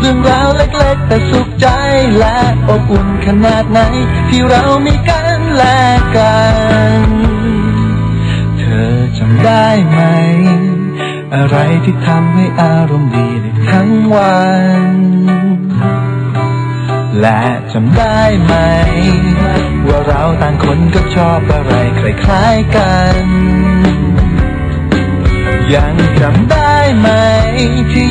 เรื่องราวเล็กๆแต่สุขใจและอบอุ่นขนาดไหน ที่เรามีกันและกัน เธอจำได้ไหม อะไรที่ทำให้อารมณ์ดีได้ทั้งวัน และจำได้ไหม ว่าเราต่างคนก็ชอบอะไรคล้ายๆกันยังจำได้ไหมที่